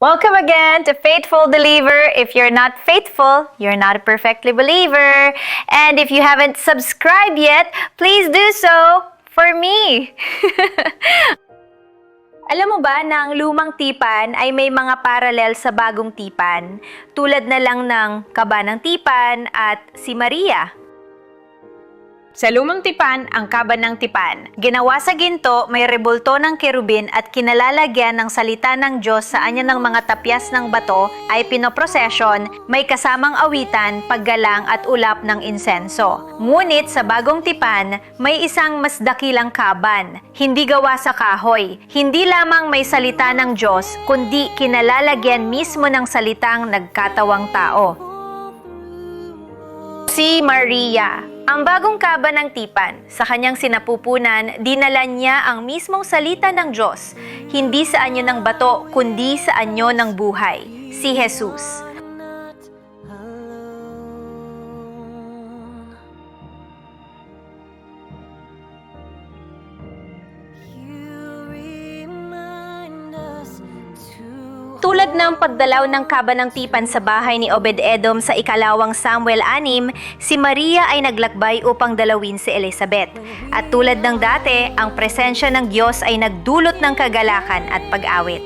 Welcome again to Faithful Believer. If you're not faithful, you're not a perfectly believer. And if you haven't subscribed yet, please do so for me. Alam mo ba na ang lumang tipan ay may mga paralel sa bagong tipan, tulad na lang ng kaba ng tipan at si Maria. Sa lumang tipan, ang kaba ng tipan. Ginawa sa ginto, may rebulto ng kerubin at kinalalagyan ng salita ng Diyos sa anya ng mga tapyas ng bato ay pinoprosesyon, may kasamang awitan, paggalang at ulap ng insenso. Ngunit sa bagong tipan, may isang mas dakilang kaban, hindi gawa sa kahoy. Hindi lamang may salita ng Diyos, kundi kinalalagyan mismo ng salitang nagkatawang tao. Si Maria. Ang bagong kaba ng tipan, sa kanyang sinapupunan, dinala niya ang mismong salita ng Diyos, hindi sa anyo ng bato, kundi sa anyo ng buhay, si Jesus. Tulad ng pagdalaw ng kaba ng tipan sa bahay ni Obed-Edom sa ikalawang Samuel 6, si Maria ay naglakbay upang dalawin si Elizabeth. At tulad ng dati, ang presensya ng Diyos ay nagdulot ng kagalakan at pag-awit.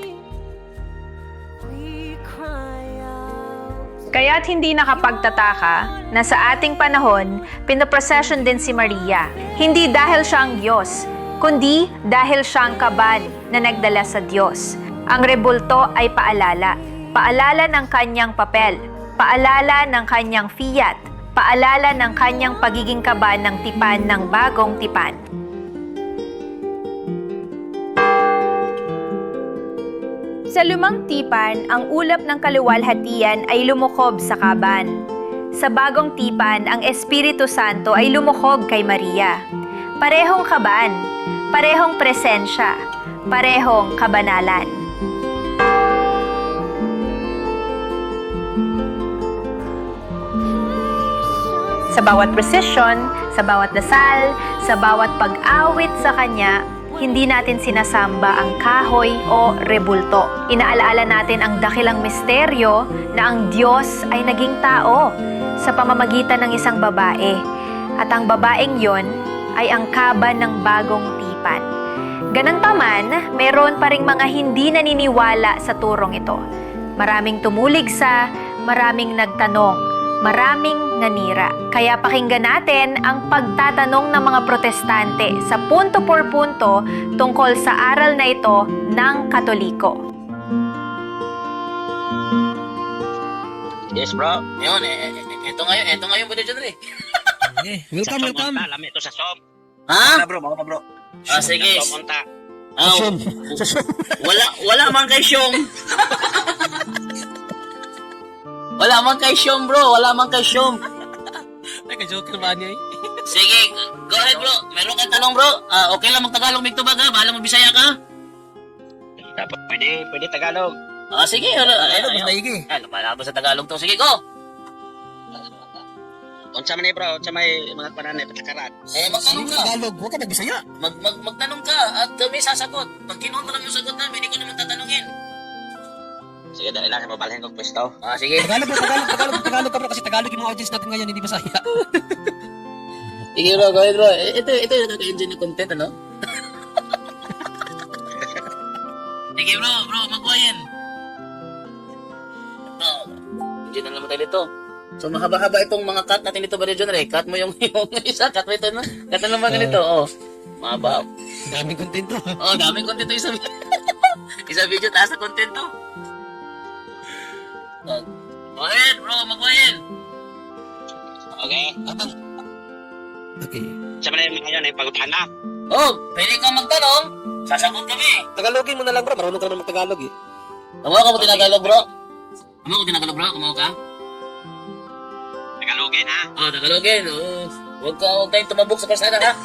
Kaya't hindi nakapagtataka na sa ating panahon, pinoprocession din si Maria. Hindi dahil siya ang Diyos, kundi dahil siya ang kaban na nagdala sa Diyos. Ang rebulto ay paalala. Paalala ng kanyang papel. Paalala ng kanyang fiat. Paalala ng kanyang pagiging kaban ng tipan ng bagong tipan. Sa lumang tipan, ang ulap ng kaluwalhatian ay lumukob sa kaban. Sa bagong tipan, ang Espiritu Santo ay lumukob kay Maria. Parehong kaban, parehong presensya, parehong kabanalan. Sa bawat precision, sa bawat dasal, sa bawat pag-awit sa Kanya, hindi natin sinasamba ang kahoy o rebulto. Inaalaala natin ang dakilang misteryo na ang Diyos ay naging tao sa pamamagitan ng isang babae. At ang babaeng yon ay ang kaba ng bagong tipan. Ganun pa man, meron pa ring mga hindi naniniwala sa turong ito. Maraming tumulig sa, maraming nagtanong, maraming nanira. Kaya pakinggan natin ang pagtatanong ng mga protestante sa punto por punto tungkol sa aral na ito ng Katoliko. Yes, bro. Yun, eh, eh, ito ngayon, ito ngayon, John Ray. Eh, welcome, Sa welcome. Lami ito sa Som. Ha? Mga bro, mga bro. Ah, sige. Somonta. Ah, wala, wala man kay Syong. wala man kay Syong, bro. Wala man kay Syong. Nagka-joker ba niya eh? Sige, go ahead, bro. Meron kang tanong, bro. Ah, okay lang mag-Tagalog, Migtubag, ha? Bahala mo Bisaya ka. Dapat pwede, pwede Tagalog. Ah, sige. Ano, Ano, ano, basta igi. ano, bahala mo sa Tagalog to. Sige, go. Unsa man eh, bro, unsa may mga pananay patakaran. Eh, magtanong ka. Tagalog. Huwag ka magbisaya. Mag, mag, magtanong ka at kami sasagot. Pag kinuha mo lang yung sagot namin, hindi ko naman tatanungin. Sige, dahil lang mabalhin kong pwesto. Ah, sige. Tagalog bro, Tagalog, Tagalog, Tagalog ka bro. Kasi Tagalog yung mga audience natin ngayon, hindi Bisaya. Sige, bro. Go ahead, bro. Eh, Ito, ito yung nakaka-enjoy ng content, ano? Sige, bro. Bro, magawa yan. Bro, enjoy na naman tayo dito. So, mahaba-haba itong mga cut natin dito, John Ray. Cut mo yung, yung isa. Cut mo ito, no? Cut na naman ganito, oh. Mahaba. Daming kontento. Oh, daming content to isa. isa video, taas na content to. Oh, Go ahead, bro. Magawa yan. Okay? Okay. Unsa man eh, ngayon ay pagutana. Oh, pwede kang magtanong. Sasagot kami. Tagalogin mo na lang bro, marunong ka naman mag-Tagalog eh. Kumuha ka mo tinagalog, bro? Kumuha ko tinagalog, bro? Kumuha ka? Tagalogin ha. Ah, tagalogin. Oo. Huwag ka, huwag tayong tumabok sa kalsada, ha?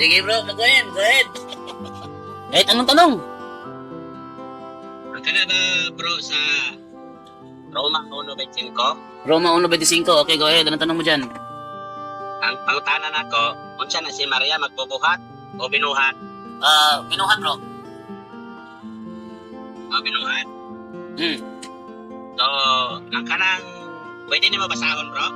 Sige, bro. Mag-go-ahead. Go ahead. Kahit anong tanong. Bro sa Roma 1.25. Roma 1.25. Okay, go ahead. Anong tanong mo dyan? Ang pangutanan nako, unsa na si Maria magbubuhat o binuhat? Ah, binuhat bro. O binuhat. Hmm. So, ang kanang pwede ni mabasahon bro?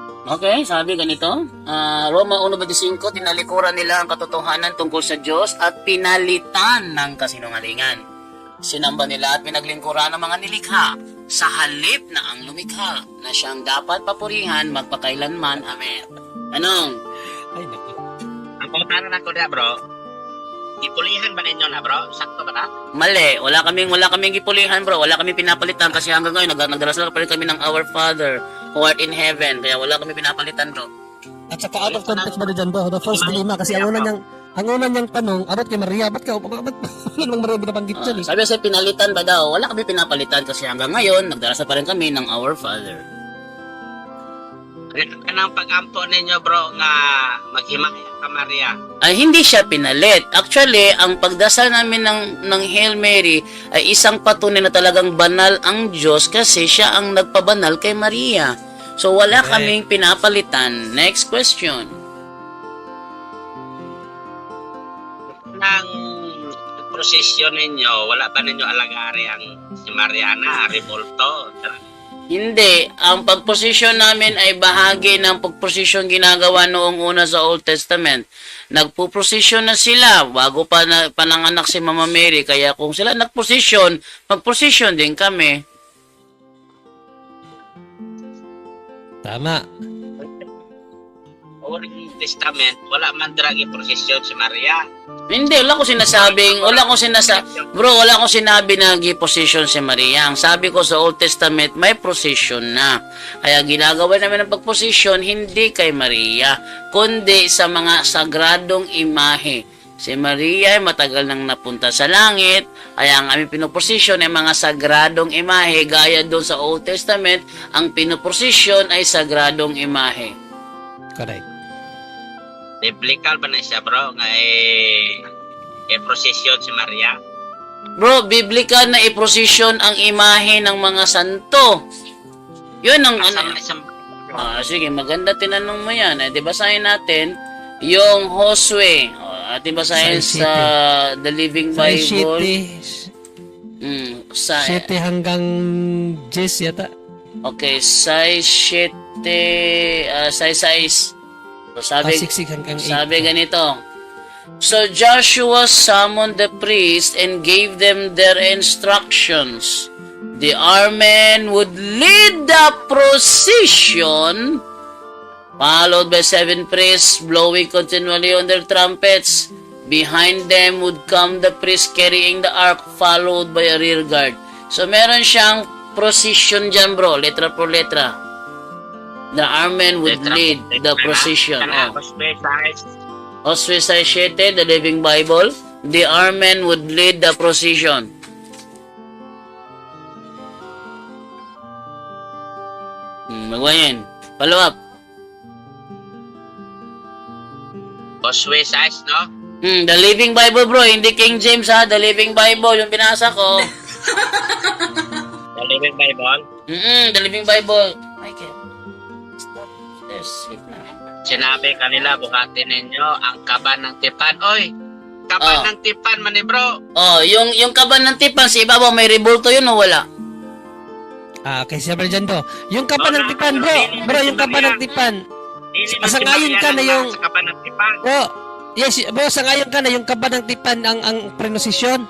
Okay, sabi ganito. Ah, Roma 1.25, tinalikuran nila ang katotohanan tungkol sa Diyos at pinalitan ng kasinungalingan. Sinamba nila at pinaglingkuran ng mga nilikha sa halip na ang lumikha na siyang dapat papurihan magpakailanman. Amen. Anong? Ay, naku. Ang pangutanan ako na bro, ipulihan ba ninyo na bro? Sakto ba na? Mali, wala kaming wala kaming gipulihan bro, wala kaming pinapalitan kasi hanggang ngayon nag nagdarasal pa rin kami ng Our Father who art in heaven, kaya wala kami pinapalitan bro. At saka out of context ba dyan bro? The first dilemma kasi ang una niyang ang una niyang tanong, abot kay Maria, ba't ka, ba't, ba't, ba't Maria binabanggit dyan eh? sabi kasi pinalitan ba daw? Wala kami pinapalitan kasi hanggang ngayon nagdarasal pa rin kami ng Our Father. Kanang pag-ampo ninyo bro nga maghimaya ka Maria. Ay hindi siya pinalit. Actually, ang pagdasal namin ng ng Hail Mary ay isang patunay na talagang banal ang Diyos kasi siya ang nagpabanal kay Maria. So wala Correct. kaming pinapalitan. Next question. Nang prosesyon ninyo, wala ba ninyo alagari ang si Mariana, Revolto? Hindi, ang pagposisyon namin ay bahagi ng pagposisyon ginagawa noong una sa Old Testament. Nagpuposisyon na sila bago pa na, pananganak si Mama Mary. Kaya kung sila nagposisyon, magposisyon din kami. Tama. Old Testament, wala man dragi prosesyon si Maria. Hindi, wala ko sinasabing, wala ko sinasa Bro, wala ko sinabi na gi-position si Maria. Ang sabi ko sa Old Testament, may position na. Kaya ginagawa namin ng pagposisyon, hindi kay Maria, kundi sa mga sagradong imahe. Si Maria ay matagal nang napunta sa langit, kaya ang aming pinoposisyon ay mga sagradong imahe, gaya doon sa Old Testament, ang pinoposisyon ay sagradong imahe. Correct. Biblical ba na siya bro? Nga eh, eh prosesyon si Maria? Bro, biblical na iprosesyon ang imahe ng mga santo. Yun ang Asa ano. Ah, sige, maganda tinanong mo yan. Eh, di basahin natin yung Josue. Oh, ating basahin Sa sa The Living Sa Bible. City, Mm, sa City hanggang Jess yata. Okay, size 7 uh, size size. So, sabi siksik hanggang 8. Sabi ganito, So Joshua summoned the priests and gave them their instructions. The armen would lead the procession, followed by seven priests blowing continually on their trumpets. Behind them would come the priest carrying the ark, followed by a rear guard. So meron siyang procession dyan bro, letra por letra. The armen would lead the procession. Oh. Josue 7, the Living Bible, the armen would lead the procession. Hmm, magwayin. Follow up. 6, no? Hmm, the Living Bible bro, hindi King James ha, the Living Bible, yung binasa ko. The Living Bible. Hmm, the Living Bible. Sleep na. Sinabi kanila, buhatin ninyo ang kaban ng tipan. Oy, kaban Ah. ng tipan man ni bro. Oh, yung yung kaban ng tipan, si ibabaw may revolto yun o wala? Ah, okay, siyempre dyan to. Yung kapan ng tipan, bro. Bro, yung kapan ng tipan. Sa- si sangayon ka na yung- nasa kaban ng tipan. Bro, yes, bro, sa ngayon ka na yung kapan ng tipan ang ang prenosisyon.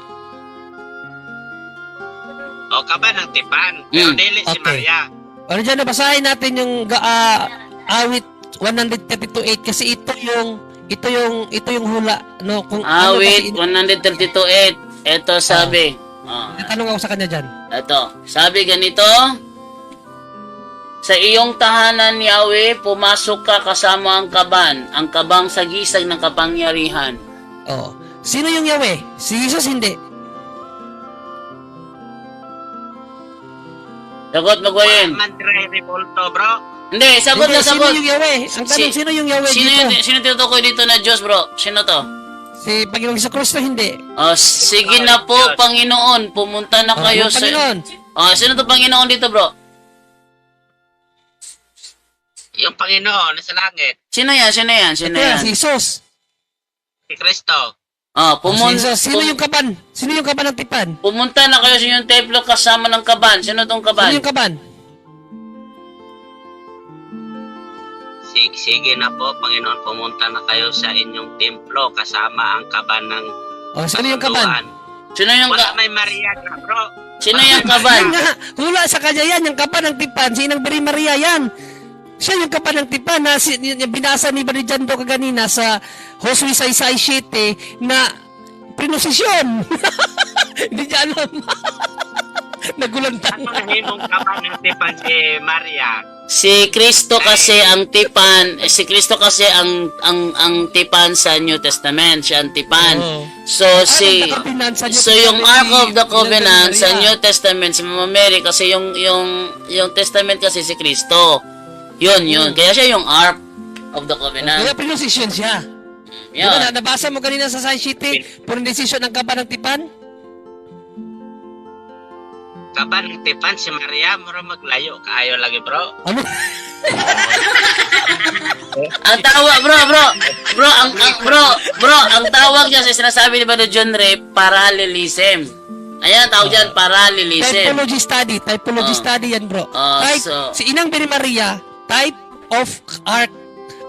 O kaban ng tipan. Pero Mm, dili si okay. Maria. Ano dyan, nabasahin natin yung ah, awit 132.8 kasi ito yung ito yung ito yung hula no kung ano Awit kasi 132.8. Ito sabi. Oh. Natanong ako sa kanya dyan. Ito, sabi ganito, sa iyong tahanan, Yahweh, pumasok ka kasama ang kaban, ang kabang sagisag ng kapangyarihan. Oh. Sino yung Yahweh? Si Jesus hindi. Sagot, magwayin. Man try revolto bro. Hindi, sagot Hindi, na sino sagot. yung Yahweh? Ang tanong, Si- sino yung Yahweh Sino, dito? yung, sino tinutukoy dito na Diyos, bro? Sino to? Si Panginoong Hesus Kristo hindi. Oh, sige na po, Panginoon. Pumunta na Oh, kayo yung sa... Panginoon. Oh, sino to Panginoon dito, bro? Yung Panginoon nasa langit. Sino yan? Sino yan? Sino Ito yan, si Jesus. Si Kristo. Ah, pumun- So, sino pum- yung kaban? Sino yung kaban ng tipan? pumunta na kayo sa inyong templo kasama ng kaban. Sino tong Sino kaban? yung kaban? Sige, sige na po, Panginoon, pumunta na kayo sa inyong templo kasama ang kaban ng O, sino yung kaban? Sino yung Wala ka- may Maria ka, bro. Sino yung Yan kaban? nga, hula sa kanya yan, yung kapan ng tipan, sinang Beri Maria yan. Siya yung kapan ng tipan na si, yung binasa ni Barijando kaganina sa Josue 667 na prinosisyon. Hindi niya alam. Nagulantan. Ano na himong kaban ng tipan si Maria? Si Kristo kasi ang tipan, eh, si Kristo kasi ang ang ang tipan sa New Testament, siya ang tipan. Oo. So si sa New So yung Ark of the Covenant sa New Testament si Mama Mary kasi yung yung yung Testament kasi si Kristo. Yun, yun. Hmm. Kaya siya yung Ark of the Covenant. Kaya prinosisyon siya. Diba, Yun. na, nabasa mo kanina sa Science City, puro desisyon ng kapan ng tipan? Kaban ng tipan si Maria, mura maglayo. Kaayo lagi, bro. Ano? Ang tawag, bro, bro, bro, ang, ang bro, bro, ang tawag niya sa sinasabi ni Brother John Ray, parallelism. Ayan, tawag dyan, parallelism. Typology study. Typology Oh. study yan, bro. Oh, type, so- si Inang Biri Maria, type of ark.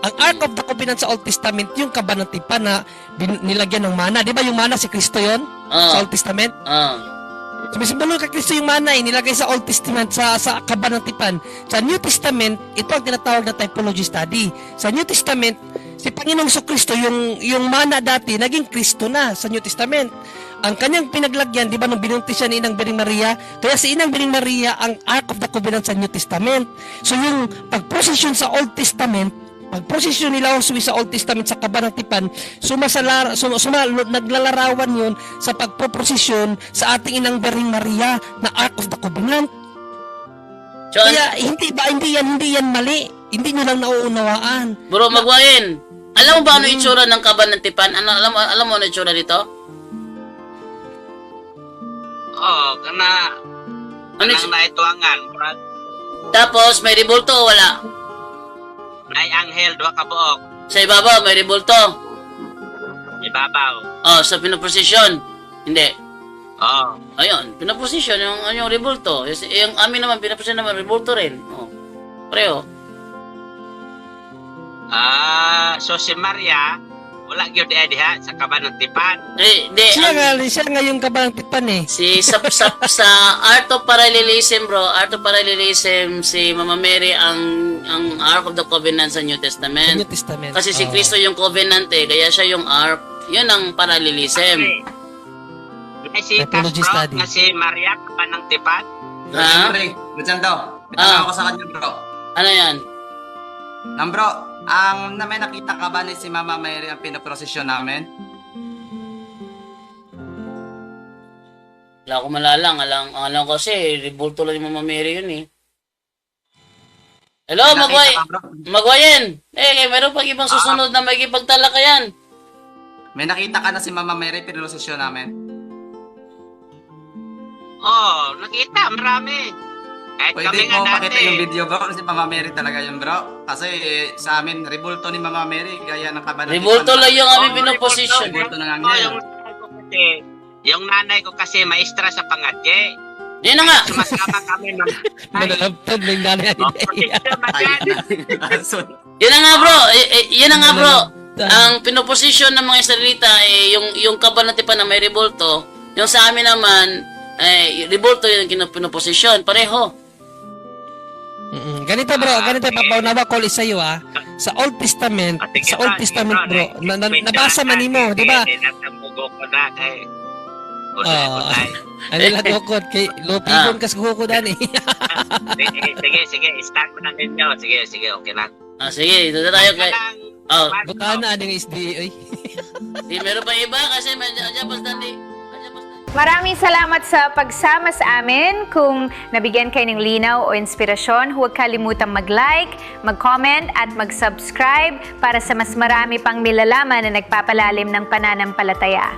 Ang Ark of the Covenant sa Old Testament, yung kaban ng tipan na nilagyan ng mana. Di ba yung mana si Kristo yon Oh. Sa Old Testament? Oh. Sumisimbolo kay Kristo yung mana, eh, nilagay sa Old Testament, sa, sa kaban ng tipan. Sa New Testament, ito ang tinatawag na typology study. Sa New Testament, si Panginoong So Kristo, yung, yung mana dati, naging Kristo na sa New Testament. Ang kanyang pinaglagyan, di ba, nung binuntis siya ni Inang Biring Maria, kaya si Inang Biring Maria ang Ark of the Covenant sa New Testament. So yung pag-procession sa Old Testament, pag-procession nila Josue sa Old Testament sa Kaban ng Tipan, sumasalar, sum, suma, naglalarawan yun sa pagpoprosesyon sa ating Inang Biring Maria na Ark of the Covenant. So, Kaya hindi ba hindi yan hindi yan mali. Hindi nyo lang nauunawaan. bro, magwain. Alam mo ba ano itsura ng kaban ng tipan? Ano, alam, mo- alam mo ano itsura dito? Oh, kana Ano kanang itsura? naituangan. Tapos, may rebulto o wala? Nay anghel, duha ka buok. Sa ibabaw, may rebulto. Ibabaw. Oh, sa pinaposisyon. Hindi. Oh. Ayun, pinaposisyon yung, yung rebulto. Yung, yung amin naman, pinaposisyon naman, rebulto rin. Oh. Pareho. Ah, so si Maria, wala gyud diha diha sa kaban ng tipan. Eh, di, Siya ang- nga, siya nga yung Kaban ng Tipan eh. Si sa, sa, sa Art of Parallelism bro, Art of Parallelism si Mama Mary ang ang Ark of the Covenant sa New Testament. New Testament. Kasi si. Kristo yung covenant eh, kaya siya yung Ark. Yun ang parallelism. Ay si Typology bro, study. nga si Maria kaban ng tipan. Ha? Pre, Lucian daw. May Ah. ako sa kanya, bro. Ano yan? Nang bro, ang na may nakita ka ba ni si Mama Mary ang pinaprosesyon namin? Wala ko malalang. Alam, alam ko kasi, ribulto lang yung Mama Mary yun eh. Hello, Nakita Magway! ka, bro? Magwayin! Eh, mayroon pang ibang susunod na may ipagtalakayan. May nakita ka na si Mama Mary pinaprosesyon namin? Oh, nakita marami. Kahit Pwede kami nga mo dati. pakita yung video, bro, kasi Mama Mary talaga yun, bro. Kasi eh, sa amin, rebulto ni Mama Mary, gaya ng kaban ng Ribulto tipan. lang yung aming Oh, pinoposisyon. Ribulto ng Oh, anghel. yung nanay ko kasi, yung nanay ko kasi maestra sa pangatye. Yun na nga. Sumasama kami ng Manalaptad na yung nanay Oh. So, Yun na nga bro. Eh, eh, yun na nga bro. Ang pinoposisyon ng mga Israelita eh, yung, yung kabanatipan na may rebulto. Yung sa amin naman, eh, rebulto yung pinoposisyon. Pareho. Ganito bro, ganito papaunawa ko sa iyo ah. Sa Old Testament, Ah, sa Old bro, Testament sige, bro, na, na, nabasa man nimo, di ba? Na tayo. Ano lang dukot kay Lopigon kas guko dan eh. Sige, sige. Start mo na ninyo. Sige, sige. Okay lang. Ah, sige, dito tayo kay... Oh, Butana ading SDA oy. di meron pa iba kasi medyo basta di. Maraming salamat sa pagsama sa amin. Kung nabigyan kayo ng linaw o inspirasyon, huwag kalimutang mag-like, mag-comment at mag-subscribe para sa mas marami pang nilalaman na nagpapalalim ng pananampalataya.